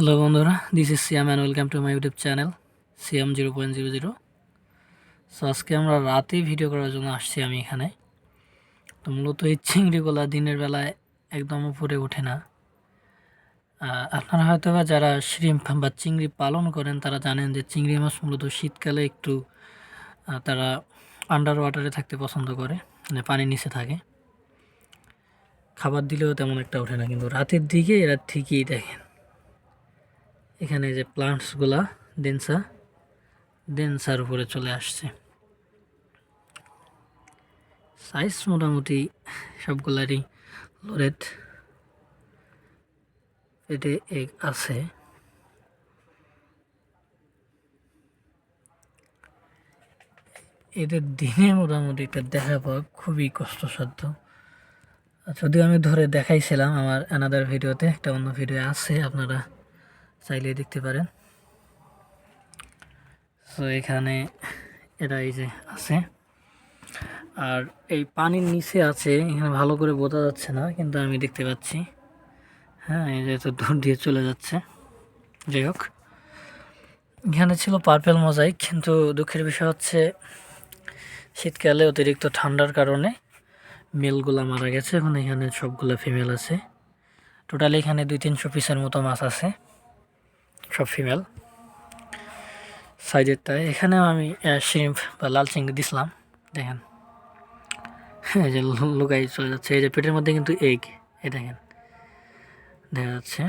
Hello বন্ধুরা। This is Siam and welcome to my YouTube channel Siam zero point zero zero so আজকে আমরা রাতে video করার জন্য আসছি আমি এখানে। তো মূলত এই চিংড়িগুলা দিনের বেলায় একদম উপরে ওঠে না। আপনারা হয়তো বা যারা শ্রিম্প বা চিংড়ি পালন করেন, তারা জানেন যে চিংড়ি মাছ মূলত শীতকালে একটু তারা আন্ডার ওয়াটারে থাকতে পছন্দ করে মানে পানির নিচে থাকে। খাবার দিলেও তেমন একটা ওঠে না, কিন্তু রাতের দিকে এরা ঠিকই দেখেন। এখানে যে প্লান্টসগুলা ডেন্সা ডেন্সার উপরে চলে আসছে। সাইজ মোটামুটি সবগুলারই লোরেট পেটে এগ আছে। এদের দিনে মোটামুটি এটা দেখা পাওয়া খুবই কষ্টসাধ্য। যদিও আমি ধরে দেখাইছিলাম আমার অ্যানাদার ভিডিওতে একটা অন্য ভিডিও আছে, আপনারা চাইলে দেখতে পারেন। সো এখানে এরা এই যে আছে। আর এই পানির নিচে আছে, এখানে ভালো করে বোঝা যাচ্ছে না, কিন্তু আমি দেখতে পাচ্ছি। হ্যাঁ এই যে তো দূর দিয়ে চলে যাচ্ছে। যাই হোক। এখানে ছিল পার্পেল মোজাইক কিন্তু দুঃখের বিষয় হচ্ছে, শীতকালে অতিরিক্ত ঠান্ডার কারণে মেলগুলা মারা গেছে। এখন এখানে সবগুলো ফিমেল আছে। টোটালি এখানে দুই তিনশো পিসের মতো মাছ আছে। সব ফিমেল সাইজেরটায় এখানেও আমি শিম্প বা লাল চিংড়ি দিছিলাম, দেখেন। এই যে লুকাই চলে যাচ্ছে। এই যে পেটের মধ্যে কিন্তু এগ এই দেখেন। দেখা যাচ্ছে।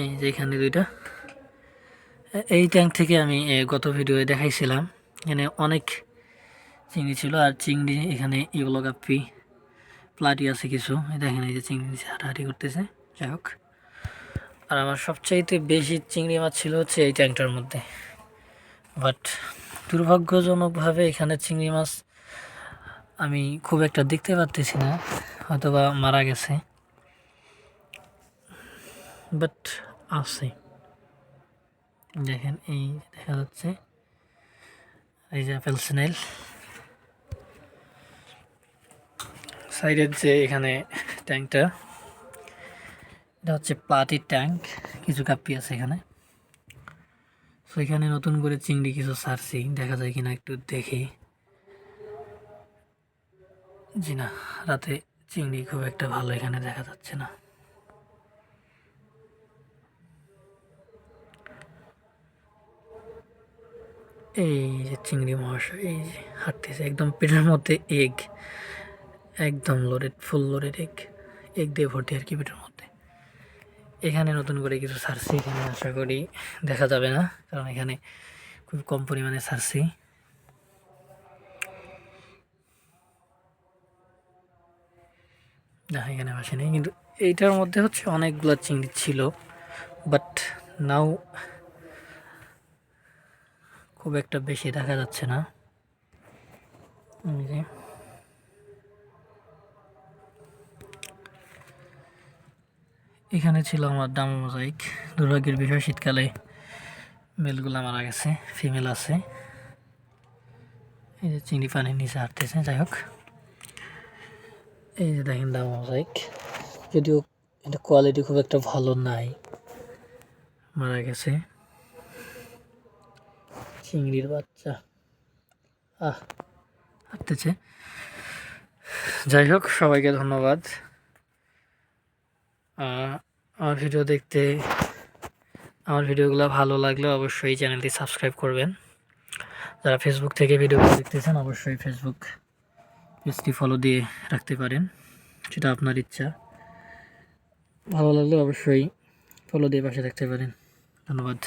এই যে এখানে দুইটা। এই ট্যাঙ্ক থেকে আমি গত ভিডিওয়ে দেখাইছিলাম। এখানে অনেক চিংড়ি ছিল, আর চিংড়ি এখানে ইউলো গাপ্পি প্লাটি আছে কিছু। দেখেন এই যে চিংড়ি নিচে হাঁটাহাঁটি করতেছে। যাই হোক। আর আমার সবচাইতে বেশি চিংড়ি মাছ ছিল হচ্ছে এই ট্যাঙ্কটার মধ্যে। বাট দুর্ভাগ্যজনকভাবে এখানে চিংড়ি মাছ আমি খুব একটা দেখতে পারতেছি না। হয়তোবা মারা গেছে। বাট আছে। দেখেন এই দেখা যাচ্ছে। এই যে অ্যাপেল স্নেল। সাইডের যে এখানে ট্যাঙ্কটা, এটা হচ্ছে প্লাটির ট্যাঙ্ক, কিছু কাপ্পি আছে এখানে। সো এখানে নতুন করে চিংড়ি কিছু ছাড়ছি দেখা যায় কিনা একটু দেখি। জি না, রাতে চিংড়ি খুব একটা ভালো এখানে দেখা যাচ্ছে না। এই যে চিংড়ি মহাশয়, এই যে হাঁটতেছে, একদম পেটের মধ্যে এগ একদম লোডেড ফুল লোডেড এক এক দিয়ে ভর্তি আর কি পেটের মধ্যে। এখানে নতুন করে কিছু ছাড়ছি এখানে, আশা করি দেখা যাবে না, কারণ এখানে খুব কম পরিমাণে ছাড়ছি না, এখানে বাসি নেই, কিন্তু এইটার মধ্যে হচ্ছে অনেকগুলো চিংড়ি ছিল বাট নাও খুব একটা বেশি দেখা যাচ্ছে না এই যে এখানে ছিল আমার দাম মোজাইক দুর্ভাগ্যের বিষয়, শীতকালে মেলগুলো মারা গেছে ফিমেল আছে। এই যে চিংড়ি পানির নিচে হাঁটতেছে, যাই হোক। এই যে দেখেন দাম মোজাইক যদিও এটা কোয়ালিটি খুব একটা ভালো নাই, মারা গেছে। চিংড়ির বাচ্চা, আহ, হাঁটতেছে। যাই হোক, সবাইকে ধন্যবাদ। আমার ভিডিও দেখতে, আমার ভিডিওগুলো ভালো লাগলে অবশ্যই চ্যানেলটি সাবস্ক্রাইব করবেন। যারা ফেসবুক থেকে ভিডিওগুলো দেখতেছেন, অবশ্যই ফেসবুক পেজটি ফলো দিয়ে রাখতে পারেন। সেটা আপনার ইচ্ছা। ভালো লাগলে অবশ্যই ফলো দিয়ে পাশে থাকতে পারেন। ধন্যবাদ।